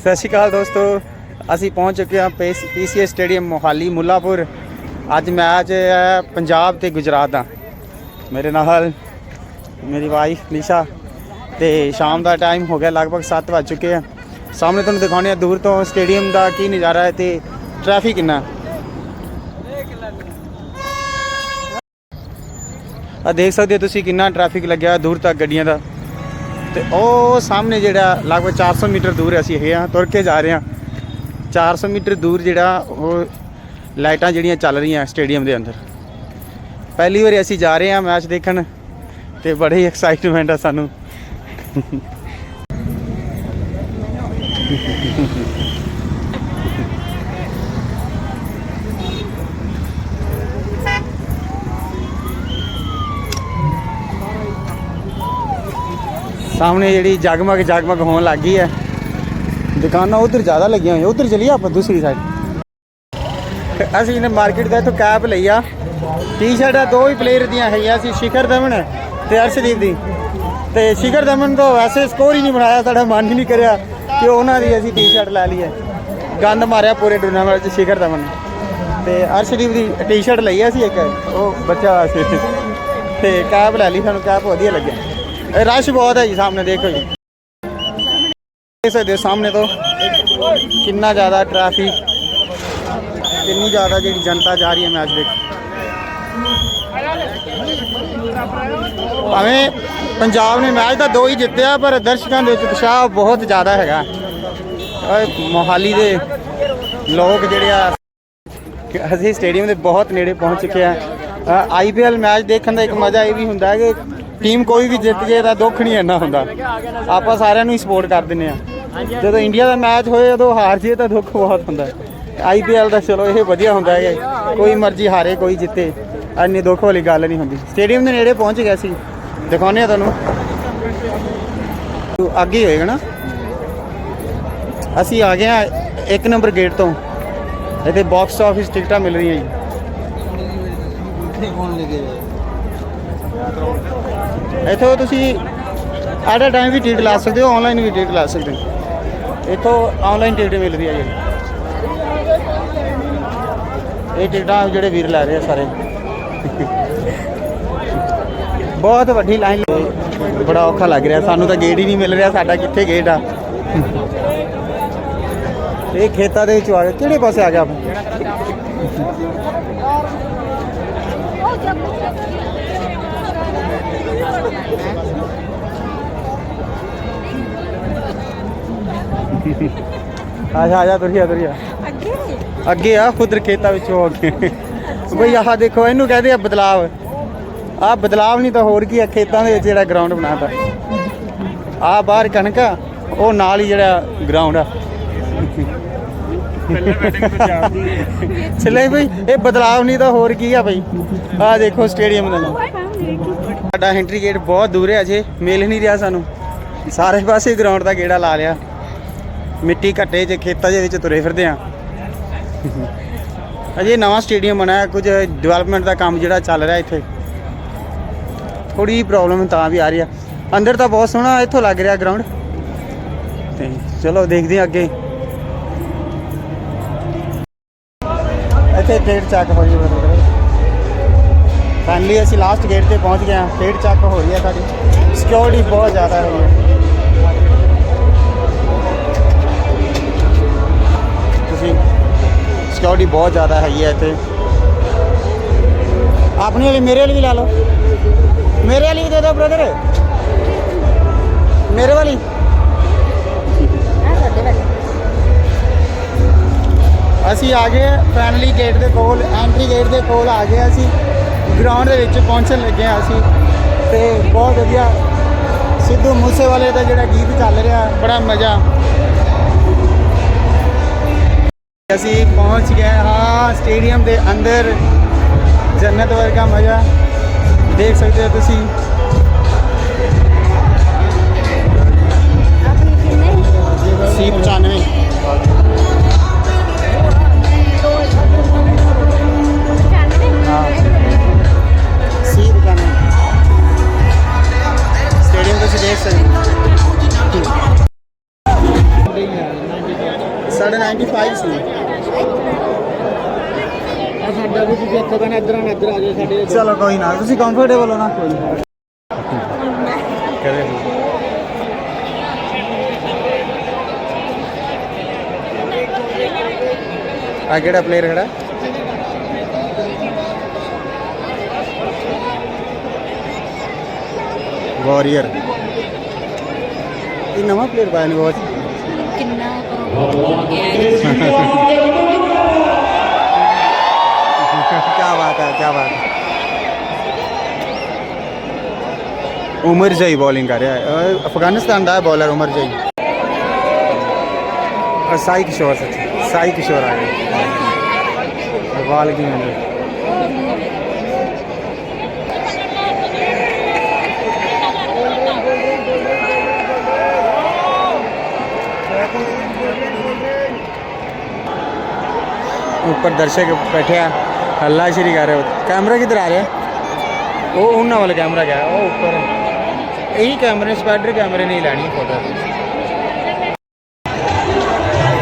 ਸਤਿ ਸ਼੍ਰੀ ਅਕਾਲ ਦੋਸਤੋ, ਅਸੀਂ ਪਹੁੰਚ ਚੁੱਕੇ ਹਾਂ ਪੀਸੀਏ ਸਟੇਡੀਅਮ ਮੋਹਾਲੀ ਮੁੱਲਾਪੁਰ। ਅੱਜ ਮੈਚ ਹੈ ਪੰਜਾਬ ਤੇ ਗੁਜਰਾਤ ਦਾ ਮੇਰੇ ਨਾਲ ਮੇਰੀ ਵਾਈਫ ਨਿਸ਼ਾ ਤੇ ਸ਼ਾਮ ਦਾ ਟਾਈਮ ਹੋ ਗਿਆ, ਲਗਭਗ 7 ਵੱਜ ਚੁੱਕੇ ਆ। ਸਾਹਮਣੇ ਤੁਹਾਨੂੰ ਦਿਖਾਉਂਦੇ ਆ, ਦੂਰ ਤੋਂ ਸਟੇਡੀਅਮ ਦਾ ਕੀ ਨਜ਼ਾਰਾ ਹੈ ਤੇ ਟ੍ਰੈਫਿਕ ਕਿੰਨਾ ਆ ਦੇਖ ਸਕਦੇ ਹੋ ਤੁਸੀਂ ਕਿੰਨਾ ਟ੍ਰੈਫਿਕ ਲੱਗਿਆ ਦੂਰ ਤੱਕ ਗੱਡੀਆਂ ਦਾ। ਤੇ ਉਹ ਸਾਹਮਣੇ ਜਿਹੜਾ ਲਗਭਗ 400 ਮੀਟਰ ਦੂਰ ਅਸੀਂ ਹੈਗੇ ਆ ਤੁਰ ਕੇ ਜਾ ਰਹੇ ਆ 400 ਮੀਟਰ ਦੂਰ ਜਿਹੜਾ ਉਹ ਲਾਈਟਾਂ ਜਿਹੜੀਆਂ ਚੱਲ ਰਹੀਆਂ ਸਟੇਡੀਅਮ ਦੇ ਅੰਦਰ। ਪਹਿਲੀ ਵਾਰੀ ਅਸੀਂ ਜਾ ਰਹੇ ਆ ਮੈਚ ਦੇਖਣ ਤੇ ਬੜੀ ਐਕਸਾਈਟਮੈਂਟ ਆ ਸਾਨੂੰ। ਸਾਹਮਣੇ ਜਿਹੜੀ ਜਗਮਗ ਜਗਮਗ ਹੋਣ ਲੱਗ ਗਈ ਹੈ। ਦੁਕਾਨਾਂ ਉਧਰ ਜ਼ਿਆਦਾ ਲੱਗੀਆਂ ਹੋਈਆਂ। ਉਧਰ ਚਲੀਏ ਆਪਾਂ ਦੂਸਰੀ ਸਾਈਡ ਅਸੀਂ ਨੇ ਮਾਰਕੀਟ ਦਾ ਇੱਥੋਂ ਕੈਪ ਲਈ ਆ। ਟੀ-ਸ਼ਰਟਾਂ ਦੋ ਹੀ ਪਲੇਅਰ ਦੀਆਂ ਹੈਗੀਆਂ ਸੀ, ਸ਼ਿਖਰ ਦਮਨ ਤੇ ਅਰਸ਼ਦੀਪ ਦੀ। ਤੇ ਸ਼ਿਖਰ ਦਮਨ ਤੋਂ ਵੈਸੇ ਸਕੋਰ ਹੀ ਨਹੀਂ ਬਣਾਇਆ, ਸਾਡਾ ਮਨ ਹੀ ਨਹੀਂ ਕਰਿਆ ਕਿ ਉਹਨਾਂ ਦੀ ਅਸੀਂ ਟੀ-ਸ਼ਰਟ ਲੈ ਲਈਏ। ਗੰਦ ਮਾਰਿਆ ਪੂਰੇ ਟੂਰਨਾਮੈਂਟ 'ਚ ਸ਼ਿਖਰ ਦਮਨ ਨੇ। ਤੇ ਅਰਸ਼ਦੀਪ ਦੀ ਟੀ-ਸ਼ਰਟ ਲਈ ਅਸੀਂ ਇੱਕ। ਉਹ ਬੱਚਾ ਸੀ। ਤੇ ਕੈਪ ਲੈ ਲਈ, ਸਾਨੂੰ ਕੈਪ ਵਧੀਆ ਲੱਗਿਆ। ਇਹ ਰਸ਼ ਬਹੁਤ ਹੈ ਜੀ ਸਾਹਮਣੇ, ਦੇਖੋ ਜੀ। ਦੇਖ ਸਕਦੇ ਹੋ ਸਾਹਮਣੇ ਤੋਂ। ਕਿੰਨਾ ਜ਼ਿਆਦਾ ਟ੍ਰੈਫਿਕ ਕਿੰਨੀ ਜ਼ਿਆਦਾ ਜਿਹੜੀ ਜਨਤਾ ਜਾ ਰਹੀ ਹੈ ਮੈਚ ਦੇਖ। ਭਾਵੇਂ ਪੰਜਾਬ ਨੇ ਮੈਚ ਤਾਂ ਦੋ ਹੀ ਜਿੱਤਿਆ, ਪਰ ਦਰਸ਼ਕਾਂ ਦੇ ਵਿੱਚ ਉਤਸ਼ਾਹ ਬਹੁਤ ਜ਼ਿਆਦਾ ਹੈਗਾ। ਮੋਹਾਲੀ ਦੇ ਲੋਕ ਜਿਹੜੇ ਆ, ਅਸੀਂ ਸਟੇਡੀਅਮ ਦੇ ਬਹੁਤ ਨੇੜੇ ਪਹੁੰਚ ਚੁੱਕੇ ਆ। ਆਈਪੀਐਲ ਮੈਚ ਦੇਖਣ ਦਾ ਇੱਕ ਮਜ਼ਾ ਇਹ ਵੀ ਹੁੰਦਾ ਹੈ ਕਿ ਟੀਮ ਕੋਈ ਵੀ ਜਿੱਤ ਜੇ ਤਾਂ ਦੁੱਖ ਨਹੀਂ ਇੰਨਾ ਹੁੰਦਾ। ਆਪਾਂ ਸਾਰਿਆਂ ਨੂੰ ਹੀ ਸਪੋਰਟ ਕਰ ਦਿੰਨੇ ਆ ਜਦੋਂ ਇੰਡੀਆ ਦਾ ਮੈਚ ਹੋਏ, ਉਦੋਂ ਹਾਰ ਜੇ ਤਾਂ ਦੁੱਖ ਬਹੁਤ ਹੁੰਦਾ। ਆਈਪੀਐਲ ਦਾ ਚਲੋ, ਇਹ ਵਧੀਆ ਹੁੰਦਾ ਹੈ ਕੋਈ ਮਰਜ਼ੀ ਹਾਰੇ, ਕੋਈ ਜਿੱਤੇ। ਇੰਨੀ ਦੁੱਖ ਵਾਲੀ ਗੱਲ ਨਹੀਂ ਹੁੰਦੀ। ਸਟੇਡੀਅਮ ਦੇ ਨੇੜੇ ਪਹੁੰਚ ਗਿਆ ਸੀ। ਦਿਖਾਉਂਦੇ ਆ ਤੁਹਾਨੂੰ। ਅੱਗੇ ਹੀ ਹੋਏਗਾ ਨਾ। ਅਸੀਂ ਆ ਗਏ ਆ ਇੱਕ ਨੰਬਰ ਗੇਟ ਤੋਂ। ਇੱਥੇ ਬਾਕਸ ਆਫਿਸ ਟਿਕਟਾਂ ਮਿਲ ਰਹੀਆਂ ਜੀ। ਇੱਥੋਂ ਤੁਸੀਂ ਐਟ ਅ ਟਾਈਮ ਵੀ ਟਿਕਟ ਲਾ ਸਕਦੇ ਹੋ ਆਨਲਾਈਨ ਵੀ ਟਿਕਟ ਲਾ ਸਕਦੇ ਹੋ। ਇੱਥੋਂ ਆਨਲਾਈਨ ਟਿਕਟ ਮਿਲ ਰਹੀ ਹੈ ਜੀ ਇਹ ਟਿਕਟਾਂ ਜਿਹੜੇ ਵੀਰ ਲੈ ਰਹੇ ਆ ਸਾਰੇ। ਬਹੁਤ ਵੱਡੀ ਲਾਈਨ ਬੜਾ ਔਖਾ ਲੱਗ ਰਿਹਾ। ਸਾਨੂੰ ਤਾਂ ਗੇਟ ਹੀ ਨਹੀਂ ਮਿਲ ਰਿਹਾ, ਸਾਡਾ ਕਿੱਥੇ ਗੇਟ ਆ? ਇਹ ਖੇਤਾਂ ਦੇ ਵਿੱਚ ਆ ਗਿਆ ਕਿਹੜੇ ਪਾਸੇ ਆ ਗਿਆ ਆਪਾਂ ਆਜਾ ਆਜਾ ਤੁਰਿਆ ਤੁਰਿਆ। ਅੱਗੇ? ਅੱਗੇ ਆ ਖੁਦ ਖੇਤਾਂ ਵਿੱਚੋਂ ਅੱਗੇ ਬਈ ਆਹ ਦੇਖੋ ਇਹਨੂੰ ਕਹਦੇ ਆ ਬਦਲਾਵ। ਆ ਬਦਲਾਵ ਨਹੀਂ ਤਾਂ ਹੋਰ ਕੀ ਆ ਖੇਤਾਂ ਦੇ ਵਿੱਚ ਜਿਹੜਾ ਗਰਾਊਂਡ ਬਣਾਤਾ। ਆ ਬਾਹਰ ਕਣਕ ਆ, ਉਹ ਨਾਲ ਹੀ ਜਿਹੜਾ ਗਰਾਊਂਡ ਆ। ਚਲੇ ਬਈ ਇਹ ਬਦਲਾਵ ਨਹੀਂ ਤਾਂ ਹੋਰ ਕੀ ਆ ਬਈ। ਆ ਦੇਖੋ ਸਟੇਡੀਅਮ ਦਾ। ਨਾਮ ਸਾਡਾ ਐਂਟਰੀ ਗੇਟ ਬਹੁਤ ਦੂਰ ਹੈ ਅਜੇ, ਮਿਲ ਨਹੀਂ ਰਿਹਾ ਸਾਨੂੰ। ਸਾਰੇ ਪਾਸੇ ਗਰਾਊਂਡ ਦਾ ਗੇੜਾ ਲਾ ਲਿਆ। ਮਿੱਟੀ ਘੱਟੇ ਚ ਖੇਤਾਂ ਦੇ ਵਿੱਚ ਤੁਰੇ ਫਿਰਦੇ ਆ। ਅਜੇ ਨਵਾਂ ਸਟੇਡੀਅਮ ਬਣਾਇਆ ਕੁਝ ਡਿਵੈਲਪਮੈਂਟ ਦਾ ਕੰਮ ਜਿਹੜਾ ਚੱਲ ਰਿਹਾ ਇੱਥੇ। ਥੋੜੀ ਪ੍ਰੋਬਲਮ ਤਾਂ ਵੀ ਆ ਰਹੀ ਆ। ਅੰਦਰ ਤਾਂ ਬਹੁਤ ਸੋਹਣਾ ਇੱਥੋਂ ਲੱਗ ਰਿਹਾ ਗਰਾਊਂਡ ਤੇ ਚਲੋ ਦੇਖਦੇ ਹਾਂ ਅੱਗੇ। ਇੱਥੇ ਟਿਕਟ ਚੱਕ ਹੋਈ ਹੈ ਫਾਈਨਲੀ ਅਸੀਂ ਲਾਸਟ ਗੇਟ ਤੇ ਪਹੁੰਚ ਗਏ ਹਾਂ। ਫੇਰ ਚੱਕ ਹੋ ਰਹੀ ਹੈ ਸਾਡੀ। ਸਿਕਿਉਰਿਟੀ ਬਹੁਤ ਜ਼ਿਆਦਾ ਹੈ ਤੁਸੀਂ ਸਿਕਿਉਰਿਟੀ ਬਹੁਤ ਜ਼ਿਆਦਾ ਹੈਗੀ ਹੈ ਇੱਥੇ। ਆਪਣੇ ਵਾਲੀ ਮੇਰੇ ਵਾਲੀ ਵੀ ਲਾ ਲਓ। ਮੇਰੇ ਵਾਲੀ ਵੀ ਦੇ ਦਿਓ ਬ੍ਰਦਰ ਮੇਰੇ ਵਾਲੀ। ਅਸੀਂ ਆ ਗਏ ਫਾਈਨਲੀ ਗੇਟ ਦੇ ਕੋਲ ਐਂਟਰੀ ਗੇਟ ਦੇ ਕੋਲ ਆ ਗਏ ਅਸੀਂ। ਗਰਾਊਂਡ ਦੇ ਵਿੱਚ ਪਹੁੰਚਣ ਲੱਗੇ ਹਾਂ ਅਸੀਂ ਤੇ ਬਹੁਤ ਵਧੀਆ ਸਿੱਧੂ ਮੂਸੇਵਾਲੇ ਦਾ ਜਿਹੜਾ ਗੀਤ ਚੱਲ ਰਿਹਾ ਬੜਾ ਮਜ਼ਾ। ਅਸੀਂ ਪਹੁੰਚ ਗਏ ਹਾਂ ਸਟੇਡੀਅਮ ਦੇ ਅੰਦਰ ਜੰਨਤ ਵਰਗਾ ਮਜ਼ਾ। ਦੇਖ ਸਕਦੇ ਹੋ ਤੁਸੀਂ। ਸੀ 95 ਸਾਢੇ 95 ਸੀ। ਆ ਸਾਡਾ ਵੀ ਤੁਸੀਂ ਇੱਥੇ ਬਣਾ ਇੱਧਰ ਆਣਾ ਇੱਧਰ ਆ ਜਾਓ ਸਾਡੇ ਚਲੋ ਕੋਈ ਨਾ ਤੁਸੀਂ ਕੰਫਰਟੇਬਲ ਹੋ ਨਾ? ਕੋਈ ਨਾ। ਕਰੇ। ਆ ਕਿਹੜਾ ਪਲੇਅਰ ਖੜਾ? ਵਾਰੀਅਰ ਇਹ ਨਵਾਂ ਪਲੇਅਰ ਪਾਇਆ ਨੇ ਬਹੁਤ। ਕਿੰਨਾ क्या बात है, क्या बात है। उमर जई बॉलिंग कर रहा है। अफ़गानिस्तान का बॉलर उमर जई। साई किशोर सच साई किशोर आ गए बॉल की ऊपर दर्शक बैठे हैं हल्ला श्री कर रहे हो कैमरा किधर आ रहा है वो उन्होंने वाला कैमरा क्या है वो ऊपर यही कैमरे स्पाइडर कैमरे नहीं लानी फोटो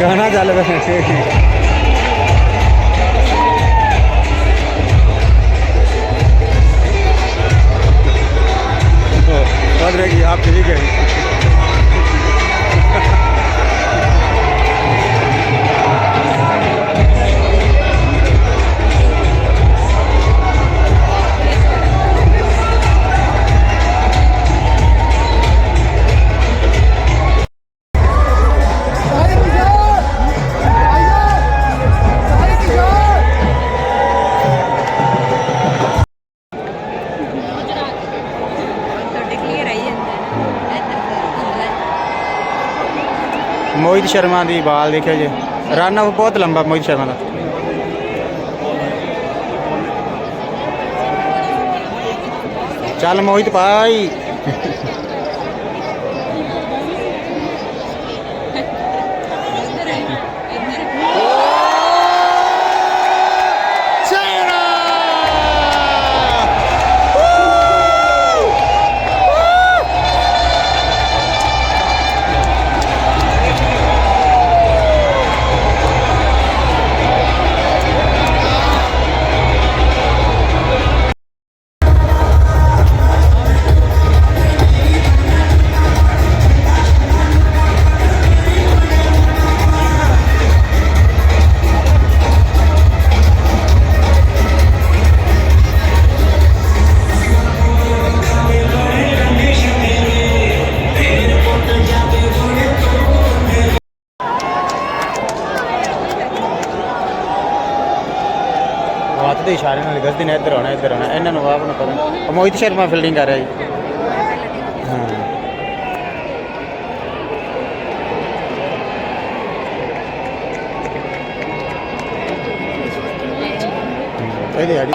गाना चल रहा बद रहेगी आप ਸ਼ਰਮਾ ਦੀ ਬਾਲ ਦੇਖਿਓ ਜੀ। ਰਨ ਆਫ ਬਹੁਤ ਲੰਬਾ ਮੋਹਿਤ ਸ਼ਰਮਾ ਦਾ। ਚੱਲ ਮੋਹਿਤ ਭਾਈ। ਦਿਨ ਇੱਧਰ ਆਉਣਾ ਇੱਧਰ ਆਉਣਾ ਇਹਨਾਂ ਨੂੰ ਆਪ ਨੂੰ ਪਤਾ ਮੋਹਿਤ ਸ਼ਰਮਾ ਫੀਲਡਿੰਗ ਕਰ ਰਿਹਾ ਜੀ ਹਾਂ ਇਹਦੇ ਆੜੀ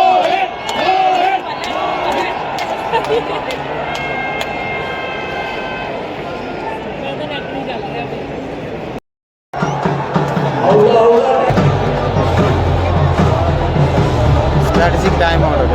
ਅੱਲਾਹ সার্জিক ডায়মন্ড।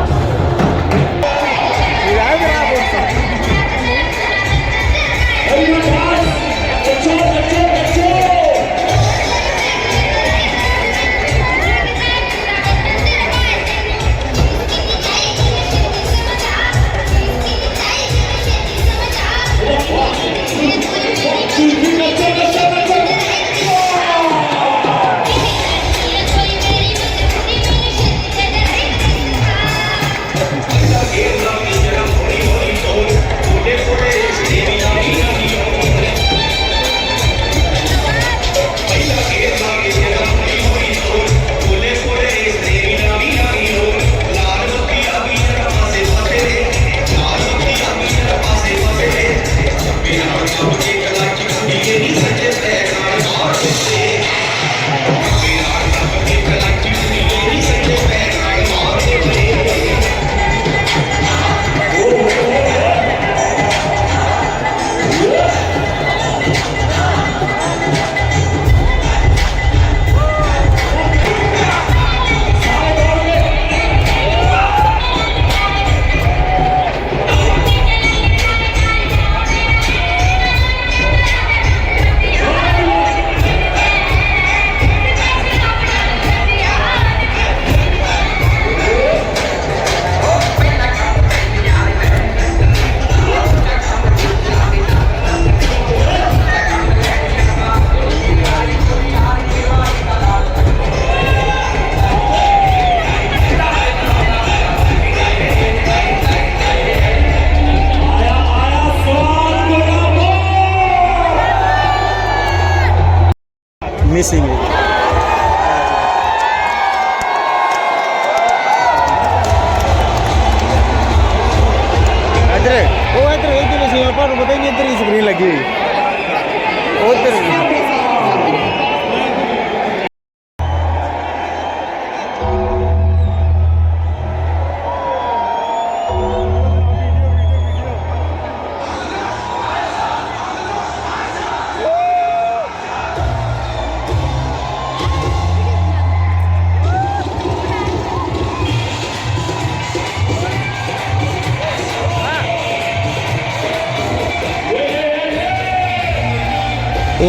missing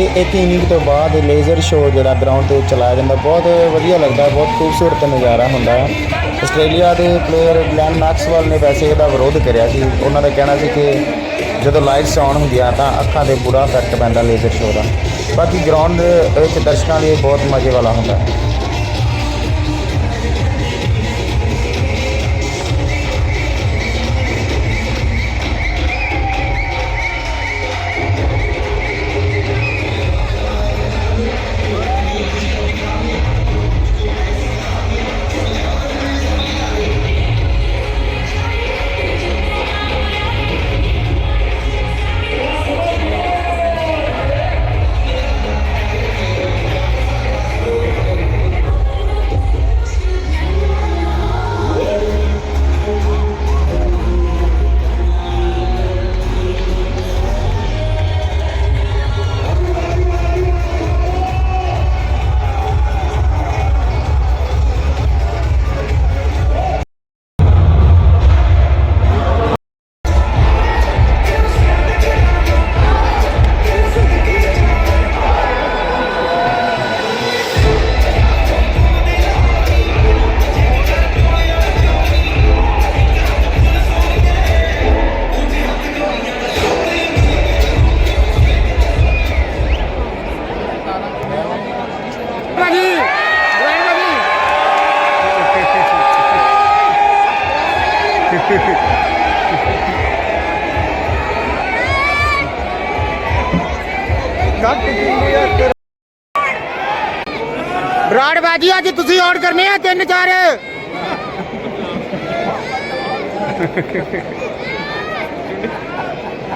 ਇਹ ਇੱਕ ਇਨਿੰਗ ਤੋਂ ਬਾਅਦ ਲੇਜ਼ਰ ਸ਼ੋਅ ਜਿਹੜਾ ਗਰਾਊਂਡ ਤੇ ਚਲਾਇਆ ਜਾਂਦਾ, ਬਹੁਤ ਵਧੀਆ ਲੱਗਦਾ, ਬਹੁਤ ਖੂਬਸੂਰਤ ਨਜ਼ਾਰਾ ਹੁੰਦਾ ਹੈ। ਆਸਟ੍ਰੇਲੀਆ ਦੇ ਪਲੇਅਰ ਗਲੈਨ ਮੈਕਸਵੈਲ ਨੇ ਵੈਸੇ ਇਹਦਾ ਵਿਰੋਧ ਕਰਿਆ ਸੀ। ਉਹਨਾਂ ਦਾ ਕਹਿਣਾ ਸੀ ਕਿ ਜਦੋਂ ਲਾਈਟਸ ਆਨ ਹੁੰਦੀਆਂ ਤਾਂ ਅੱਖਾਂ ਤੇ ਬੁਰਾ ਇਫੈਕਟ ਪੈਂਦਾ ਲੇਜ਼ਰ ਸ਼ੋਅ ਦਾ। ਬਾਕੀ ਗਰਾਊਂਡ ਵਿੱਚ ਦਰਸ਼ਕਾਂ ਲਈ ਬਹੁਤ ਮਜ਼ੇ ਵਾਲਾ ਹੁੰਦਾ ਹੈ। ਬਰਾੜ ਬਾਜੀ ਅੱਜ ਤੁਸੀਂ ਆਊਟ ਕਰਨੇ ਆ, ਤਿੰਨ ਚਾਰ।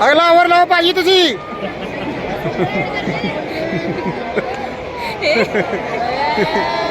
ਅਗਲਾ ਓਵਰ ਲਓ ਭਾਜੀ ਤੁਸੀਂ। ਇੱਥੇ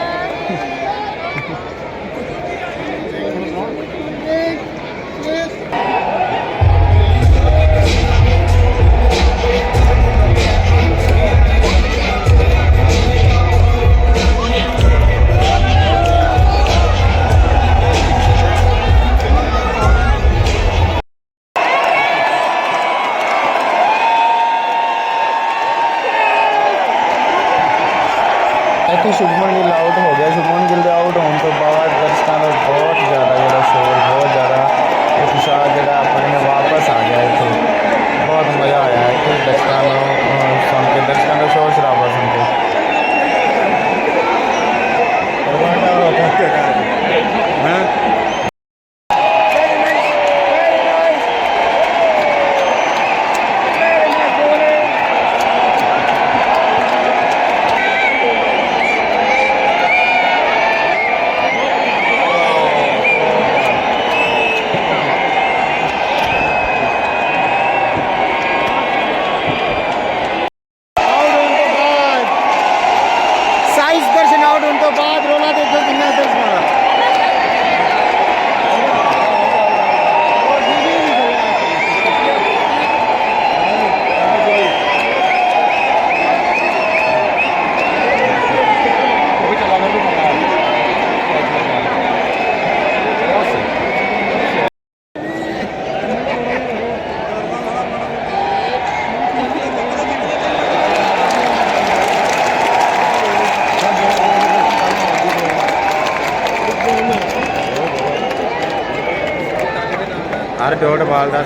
ਡੋਟਬਾਲ ਦਾ।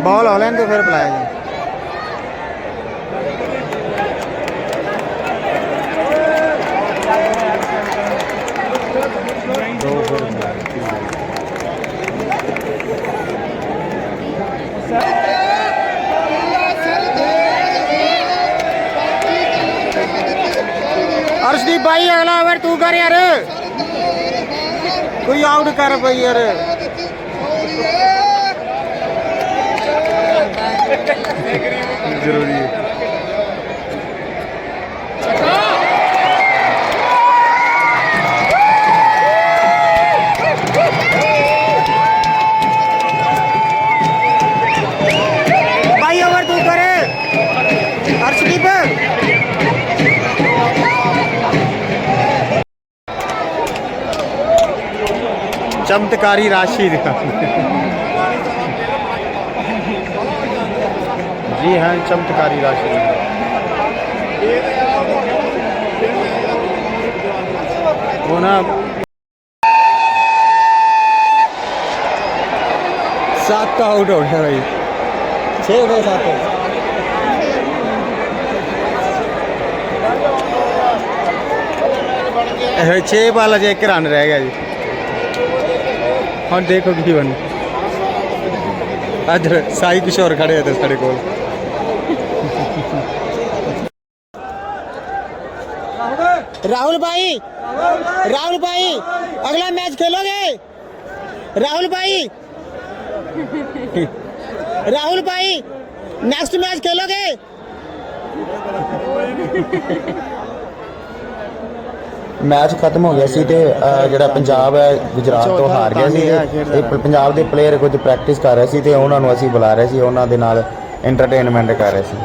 ਬਾਲ ਹੋ ਲੈਣ ਫਿਰ ਬੁਲਾਇਆ ਜੀ। ਅਰਸ਼ਦੀਪ ਭਾਈ ਅਗਲਾ ਓਵਰ ਤੂੰ ਕਰ ਯਾਰ। ਕੋਈ ਆਊਟ चमत्कारी राशि दिखा जी हाँ चमत्कारी राशि वो ना सात का आउट हो गया भाई छः हो गए सात ਇਹ 6 ਬਾਲ ਅਜੇ ਇੱਕ ਰਨ ਰਹਿ ਗਿਆ ਜੀ हाँ देखो की बन। अदर साई किशोर खड़े हैं तो साढ़े को। राहुल भाई राहुल भाई, अगला मैच खेलोगे? राहुल भाई राहुल भाई नेक्स्ट मैच खेलोगे? ਮੈਚ ਖਤਮ ਹੋ ਗਿਆ ਸੀ ਤੇ ਜਿਹੜਾ ਪੰਜਾਬ ਹੈ ਗੁਜਰਾਤ ਤੋਂ ਹਾਰ ਗਿਆ ਸੀ। ਤੇ ਪ- ਪੰਜਾਬ ਦੇ ਪਲੇਅਰ ਕੁਝ ਪ੍ਰੈਕਟਿਸ ਕਰ ਰਹੇ ਸੀ ਤੇ ਉਹਨਾਂ ਨੂੰ ਅਸੀਂ ਬੁਲਾ ਰਹੇ ਸੀ ਉਹਨਾਂ ਦੇ ਨਾਲ ਐਂਟਰਟੇਨਮੈਂਟ ਕਰ ਰਹੇ ਸੀ।